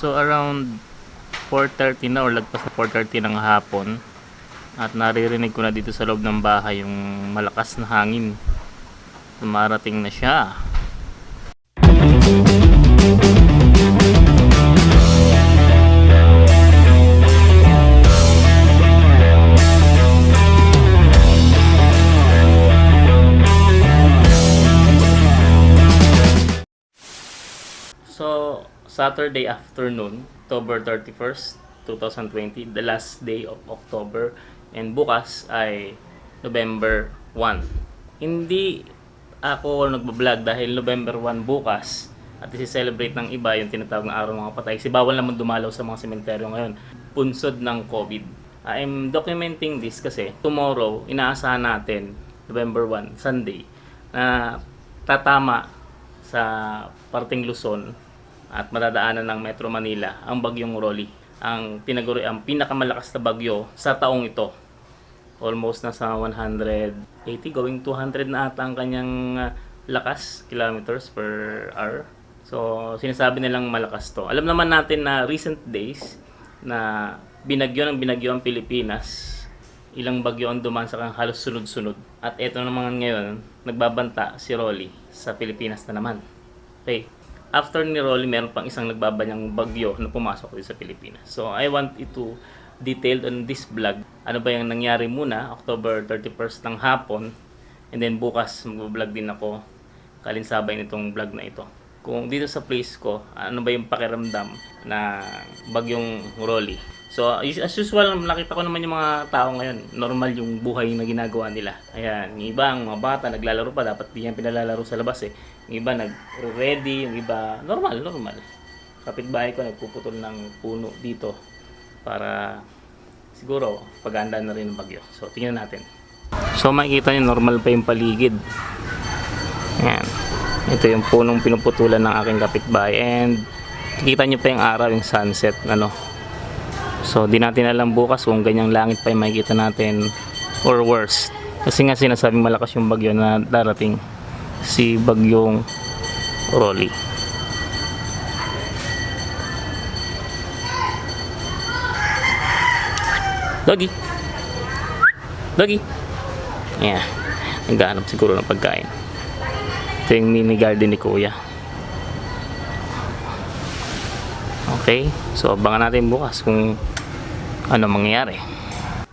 So around 4.30 na or lagpas na 4.30 ng hapon at naririnig ko na dito sa loob ng bahay yung malakas na hangin. Dumarating na siya. So, Saturday afternoon, October 31st, 2020, the last day of October. And bukas ay November 1. Hindi ako nagbablog dahil November 1 bukas at isi-celebrate ng iba yung tinatawag na araw ng mga patay. Kasi bawal naman dumalaw sa mga sementeryo ngayon. Punsod ng COVID. I'm documenting this kasi tomorrow, inaasahan natin, November 1, Sunday, na tatama sa parting Luzon at madadaanan ng Metro Manila ang bagyong Rolly. Ang tinaguri ang pinakamalakas na bagyo sa taong ito. Almost nasa 180 going 200 na ata ang kanyang ah, lakas kilometers per hour. So sinasabi nilang malakas to. Alam naman natin na recent days na binagyo ng binagyo ang Pilipinas ilang bagyo ang dumaan sa kang halos sunod-sunod. At eto naman ngayon, nagbabanta si Rolly sa Pilipinas na naman. Okay. After ni Rolly, meron pang isang nagbabanyang bagyo na pumasok dito sa Pilipinas. So, I want it to detailed on this vlog. Ano ba yung nangyari muna, October 31st ng hapon. And then bukas, mag-vlog din ako kalinsabay nitong vlog na ito. Kung dito sa place ko, ano ba yung pakiramdam na bagyong Rolly. So, as usual, nakita ko naman yung mga tao ngayon. Normal yung buhay na ginagawa nila. Ayan, yung iba, ang mga bata, naglalaro pa. Dapat di yan pinalalaro sa labas eh. Yung iba, nag-ready. Yung iba, normal, normal. Kapitbahay ko, nagpuputol ng puno dito para siguro paganda na rin ng bagyo. So, tingnan natin. So, makikita nyo, normal pa yung paligid. Ayan. Ito yung punong pinuputulan ng aking kapitbahay. And, kita nyo pa yung araw, yung sunset, ano. So, di natin alam bukas kung ganyang langit pa yung makikita natin or worse. Kasi nga sinasabing malakas yung bagyo na darating si bagyong Rolly. Doggy. Doggy. Yeah. Naghahanap siguro ng pagkain. Ito yung mini garden ni Kuya. Okay. So, abangan natin bukas kung ano mangyayari.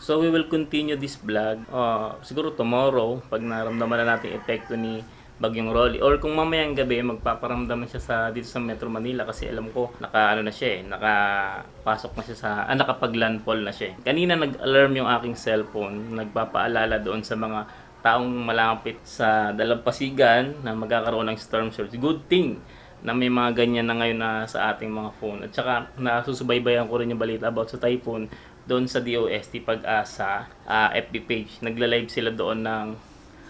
So, we will continue this vlog. Uh, siguro tomorrow, pag naramdaman na natin epekto ni Bagyong Rolly. Or kung mamayang gabi, magpaparamdam na siya sa, dito sa Metro Manila kasi alam ko, naka, ano na siya eh, nakapasok na siya sa, ah, nakapag-landfall na siya eh. Kanina nag-alarm yung aking cellphone, nagpapaalala doon sa mga taong malapit sa dalampasigan na magkakaroon ng storm surge. Good thing na may mga ganyan na ngayon na sa ating mga phone. At saka nasusubaybayan ko rin yung balita about sa typhoon doon sa DOST Pag-asa ah, FB page. Nagla-live sila doon ng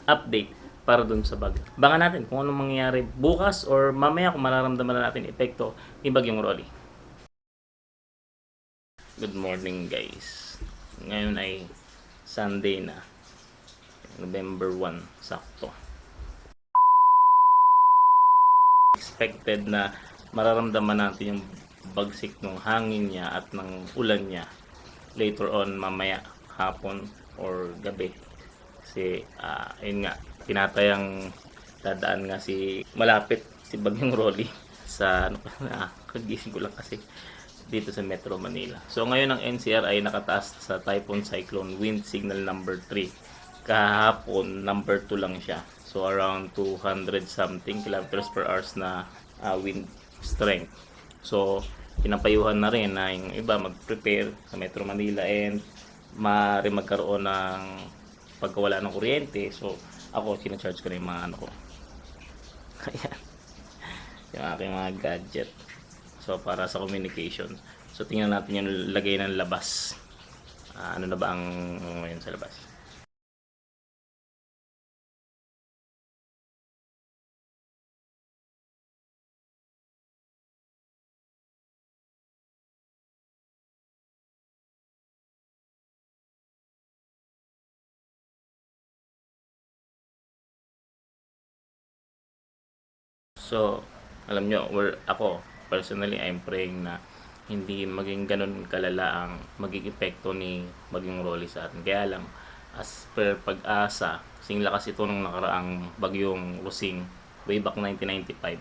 update para doon sa bagyo. Baka natin kung anong mangyayari bukas or mamaya kung mararamdaman na natin epekto ni Bagyong Rolly. Good morning guys. Ngayon ay Sunday na. November 1, sakto. Expected na mararamdaman natin yung bagsik ng hangin niya at ng ulan niya later on mamaya hapon or gabi. Kasi ah yun nga, tinatayang dadaan nga si malapit si Bagyong Rolly sa ano pa ah, kagising ko lang kasi dito sa Metro Manila. So ngayon ang NCR ay nakataas sa Typhoon Cyclone Wind Signal number 3. Kahapon number 2 lang siya. So around 200 something kilometers per hour na ah, wind strength. So pinapayuhan na rin na yung iba mag-prepare sa Metro Manila and maaari magkaroon ng pagkawala ng kuryente. So ako sinacharge ko na yung mga ano ko. Ayan. Yung aking mga gadget. So, para sa communication. So, tingnan natin yung lagay ng labas. Ah, ano na ba ang ngayon sa labas? So, alam nyo, we're, ako, personally, I'm praying na hindi maging ganun kalala ang maging epekto ni Bagyong Rolly sa atin. Kaya lang, as per pag-asa, sing lakas ito nung nakaraang Bagyong Rusing way back 1995.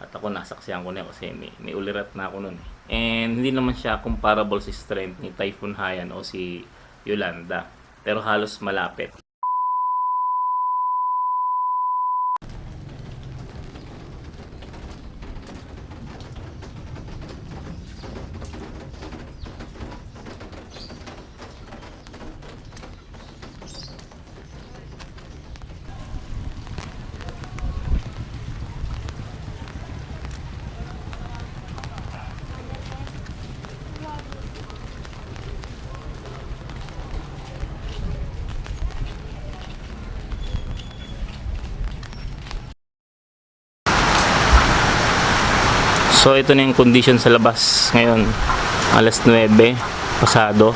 At ako nasaksihan ko na kasi may, may ulirat na ako nun. eh. And hindi naman siya comparable sa strength ni Typhoon Haiyan o si Yolanda. Pero halos malapit. So ito na yung condition sa labas ngayon. Alas 9 pasado.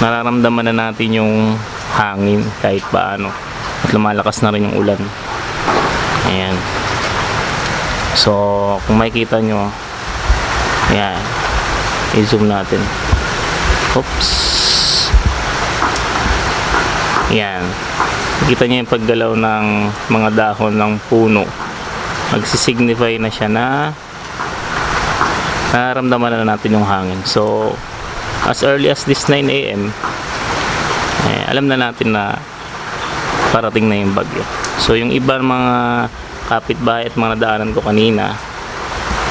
Nararamdaman na natin yung hangin kahit paano. At lumalakas na rin yung ulan. Ayan. So kung makikita nyo, ayan. I-zoom natin. Oops. Ayan. Nakita niyo yung paggalaw ng mga dahon ng puno. Magsisignify na siya na nararamdaman na natin yung hangin. So, as early as this 9 a.m., eh, alam na natin na parating na yung bagyo. So, yung iba mga kapitbahay at mga nadaanan ko kanina,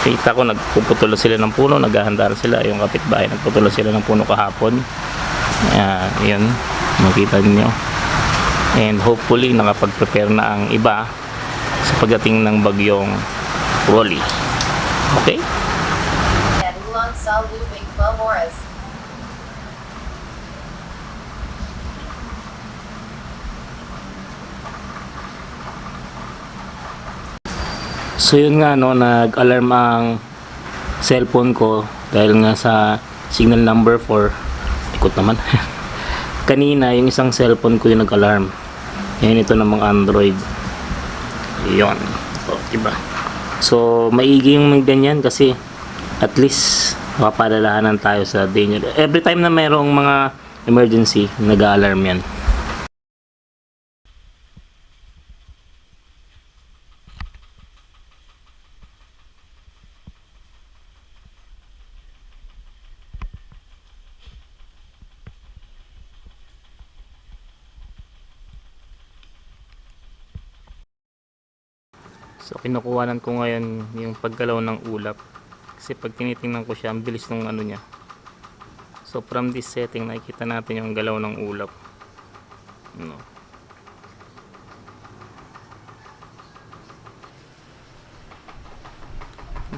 kita ko nagpuputulan sila ng puno, naghahanda sila. Yung kapitbahay, nagputulan sila ng puno kahapon. Ayan, yun, makita niyo. And hopefully, nakapag-prepare na ang iba sa pagdating ng bagyong Rolly. Salu Bigbo Morris. So yun nga no, nag-alarm ang cellphone ko dahil nga sa signal number 4. Ikot naman. Kanina yung isang cellphone ko yung nag-alarm. Yan ito namang Android. Yun. O, diba? So maigi yung ganyan kasi at least mapapalalahanan tayo sa danger. Every time na mayroong mga emergency, nag-alarm yan. So kinukuhanan ko ngayon yung paggalaw ng ulap. Kasi pag tinitingnan ko siya, ang bilis ng ano niya. So from this setting, nakikita natin yung galaw ng ulap. No.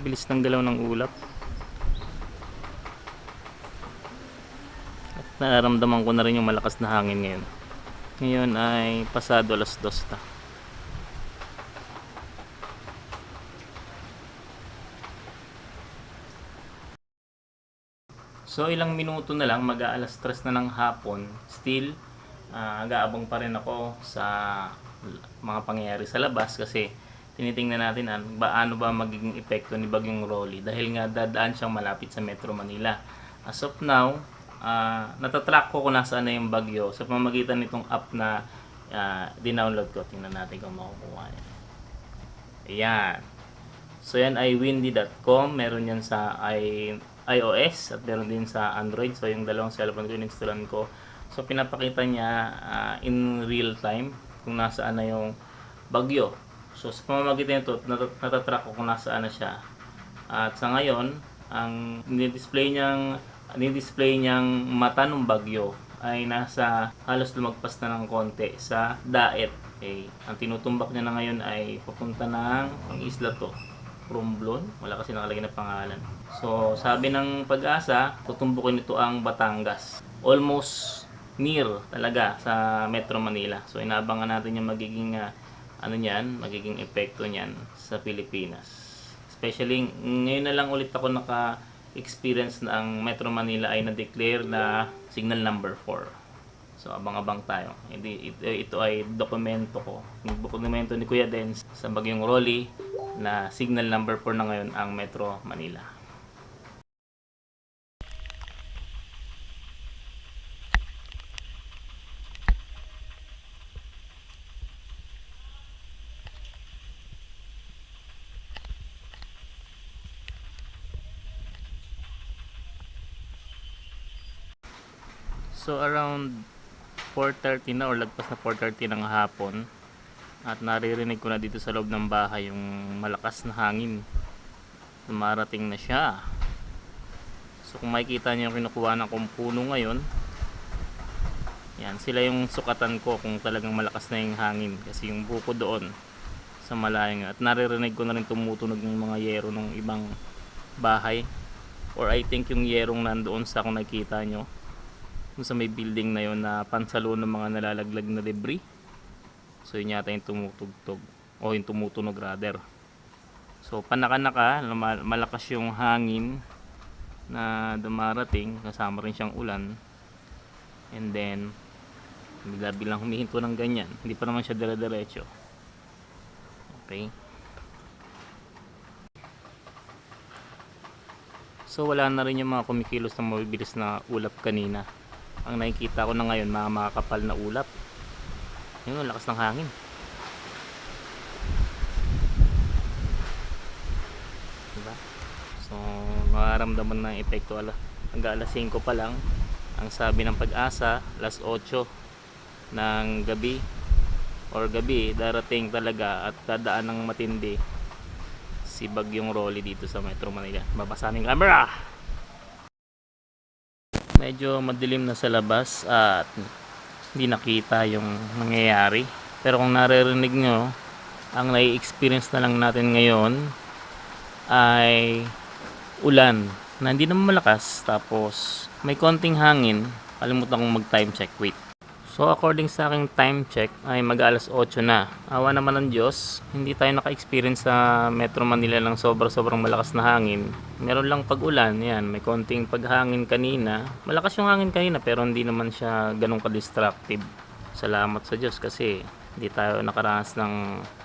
Bilis ng galaw ng ulap. At nararamdaman ko na rin yung malakas na hangin ngayon. Ngayon ay pasado alas dos na. So ilang minuto na lang, mag-aalas stress na ng hapon. Still, ah, nag-aabang pa rin ako sa mga pangyayari sa labas kasi tinitingnan natin ano, paano ba magiging epekto ni Bagyong Rolly dahil nga dadaan siyang malapit sa Metro Manila. As of now, ah, natatrack ko kung nasaan na yung bagyo sa pamamagitan nitong app na ah, dinownload ko. Tingnan natin kung makukuha niya. Ayan. So yan ay windy.com, meron yan sa i iOS at meron din sa Android. So yung dalawang cellphone ko in-installan ko. So pinapakita niya ah, in real time kung nasaan na yung bagyo. So sa pamamagitan nito, nat- natatrack ko kung nasaan na siya. At sa ngayon, ang ni-display niyang ni-display niyang mata ng bagyo ay nasa halos lumagpas na ng konti sa Daet. Okay. Ang tinutumbak niya na ngayon ay papunta ng isla to. Romblon. Wala kasi nakalagay na pangalan. So, sabi ng pag-asa, tutumbukin ito ang Batangas. Almost near talaga sa Metro Manila. So, inaabangan natin yung magiging ah, ano niyan, magiging epekto niyan sa Pilipinas. Especially, ngayon na lang ulit ako naka-experience na ang Metro Manila ay na-declare na signal number 4. So, abang-abang tayo. Hindi, ito, ito ay dokumento ko. Dokumento ni Kuya Dens sa Bagyong Rolly na signal number 4 na ngayon ang Metro Manila. So around 4.30 na or lagpas na 4.30 ng hapon, at naririnig ko na dito sa loob ng bahay yung malakas na hangin. Dumarating na siya. So kung makikita niyo yung kinukuha ng kong puno ngayon, yan, sila yung sukatan ko kung talagang malakas na yung hangin kasi yung buko doon sa malayang at naririnig ko na rin tumutunog ng mga yero ng ibang bahay or I think yung yerong nandoon sa kung nakita nyo dun sa may building na yon na pansalo ng mga nalalaglag na debris so yun yata yung tumutugtog o yung tumutunog rather. So panaka-naka luma- malakas yung hangin na dumarating kasama rin siyang ulan. And then bigla bilang humihinto ng ganyan. Hindi pa naman siya dire-diretso. Okay? So wala na rin yung mga kumikilos na mabibilis na ulap kanina. Ang nakikita ko na ngayon mga makakapal na ulap. Yun, ang lakas ng hangin. Diba? So makaramdaman na epekto ala. Hanggang alas 5 pa lang. Ang sabi ng pag-asa, alas 8 ng gabi or gabi darating talaga at dadaan ng matindi si Bagyong Rolly dito sa Metro Manila. Babasa ng camera! Medyo madilim na sa labas at hindi nakita yung nangyayari. Pero kung naririnig nyo, ang nai-experience na lang natin ngayon ay ulan na hindi naman malakas tapos may konting hangin. Kalimutan kong mag-time check. Wait. So according sa aking time check ay mag alas 8 na. Awa naman ng Diyos, hindi tayo naka-experience sa Metro Manila ng sobra-sobrang malakas na hangin. Meron lang pag-ulan, yan, may konting paghangin kanina. Malakas yung hangin kanina pero hindi naman siya ganun ka-destructive. Salamat sa Diyos kasi hindi tayo nakaranas ng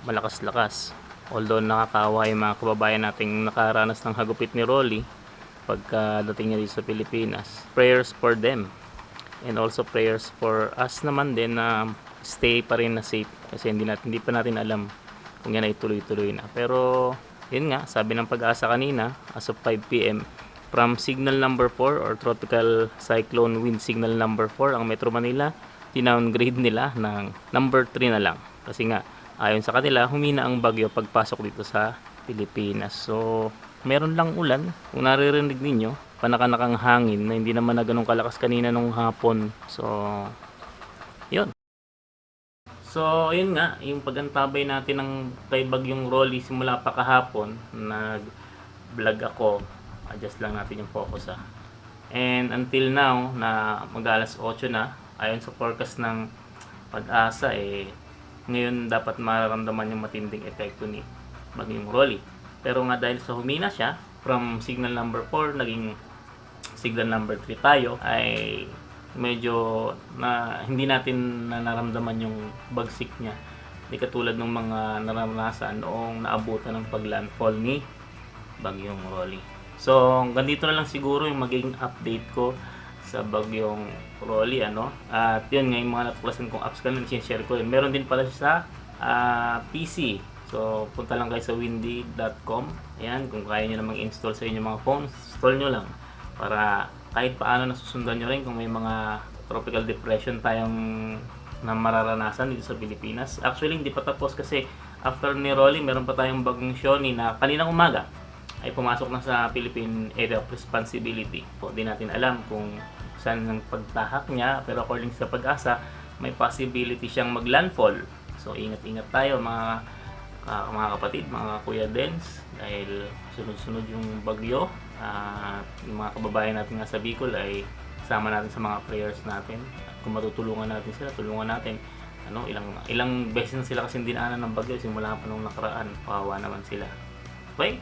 malakas-lakas. Although nakakawa yung mga kababayan nating nakaranas ng hagupit ni Rolly pagkadating niya dito sa Pilipinas. Prayers for them and also prayers for us naman din na stay pa rin na safe kasi hindi natin hindi pa natin alam kung yan ay tuloy-tuloy na. Pero yun nga sabi ng pag-asa kanina as of 5 PM from signal number 4 or tropical cyclone wind signal number 4 ang Metro Manila tinowngrade nila ng number 3 na lang. Kasi nga ayon sa kanila humina ang bagyo pagpasok dito sa Pilipinas. So meron lang ulan. Kung naririnig ninyo panakanakang hangin na hindi naman na ganun kalakas kanina nung hapon. So yun. So yun nga yung pagantabay natin ng kay bagyong Rolly simula pa kahapon nag vlog ako. Adjust lang natin yung focus ha and until now na mag alas 8 na ayon sa forecast ng pag-asa eh ngayon dapat mararamdaman yung matinding epekto ni bagyong Rolly. Pero nga dahil sa humina siya from signal number 4 naging signal number 3 tayo ay medyo na hindi natin na naramdaman yung bagsik niya. Hindi katulad ng mga naranasan noong naabutan ng paglandfall ni Bagyong Rolly. So, ganito na lang siguro yung magiging update ko sa Bagyong Rolly. Ano? At yun nga yung mga natuklasan kong apps kanina, share ko yun. Meron din pala siya sa ah, PC. So, punta lang kayo sa windy.com. Ayan, kung kaya nyo na mag-install sa inyong mga phones, install nyo lang para kahit paano nasusundan nyo rin kung may mga tropical depression tayong na mararanasan dito sa Pilipinas. Actually, hindi pa tapos kasi after ni Rolly, meron pa tayong bagong Shoni na kaninang umaga ay pumasok na sa Philippine Area of Responsibility. Po, natin alam kung saan ang pagtahak niya, pero according sa pag-asa, may possibility siyang maglandfall. So, ingat-ingat tayo mga ka- mga kapatid, mga kuya Dens, dahil sunod-sunod yung bagyo at yung mga kababayan natin nga sa Bicol ay sama natin sa mga prayers natin. At kung matutulungan natin sila, tulungan natin. Ano, ilang ilang beses na sila kasi dinaanan ng bagyo simula pa nung nakaraan. Kawawa naman sila. Okay?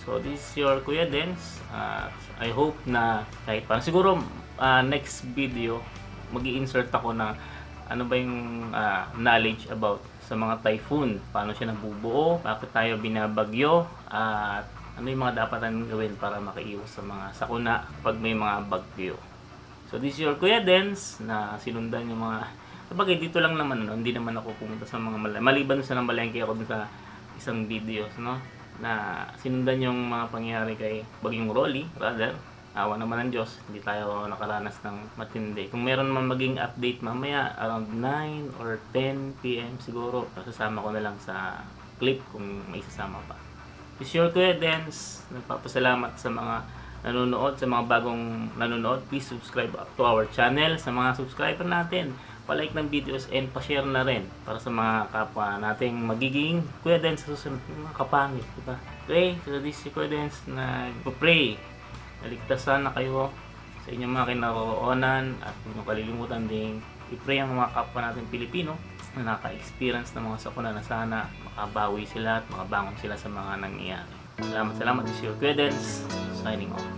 So this is your Kuya Dens. Uh, I hope na kahit paano. Siguro uh, next video mag insert ako na ano ba yung ah, knowledge about sa mga typhoon. Paano siya nabubuo, bakit tayo binabagyo, at ano yung mga dapat natin gawin para makaiwas sa mga sakuna pag may mga bagyo. So this is your Kuya Dens na sinundan yung mga Sabagay, dito lang naman, ano, hindi naman ako pumunta sa mga malay. Maliban sa namalengke ako dun sa isang videos, no? Na sinundan yung mga pangyayari kay Bagyong Rolly, rather. awa naman ng Diyos, hindi tayo nakaranas ng matindi. Kung meron man maging update mamaya, around 9 or 10 p.m. siguro, sasama ko na lang sa clip kung may sasama pa. Is your Dance, nagpapasalamat sa mga nanonood, sa mga bagong nanonood. Please subscribe to our channel. Sa mga subscriber natin, palike ng videos and pa-share na rin para sa mga kapwa nating magiging Kuya Dance sa susunod, mga kapangit, di ba? Okay, so this is Kuya Dance na pray Naligtasan na kayo sa inyong mga kinaroroonan at huwag kalilimutan ding i-pray ang mga kapwa natin Pilipino na naka-experience ng mga sakuna na sana makabawi sila at makabangon sila sa mga nangyayari. Salamat, salamat. This is your Dance, signing off.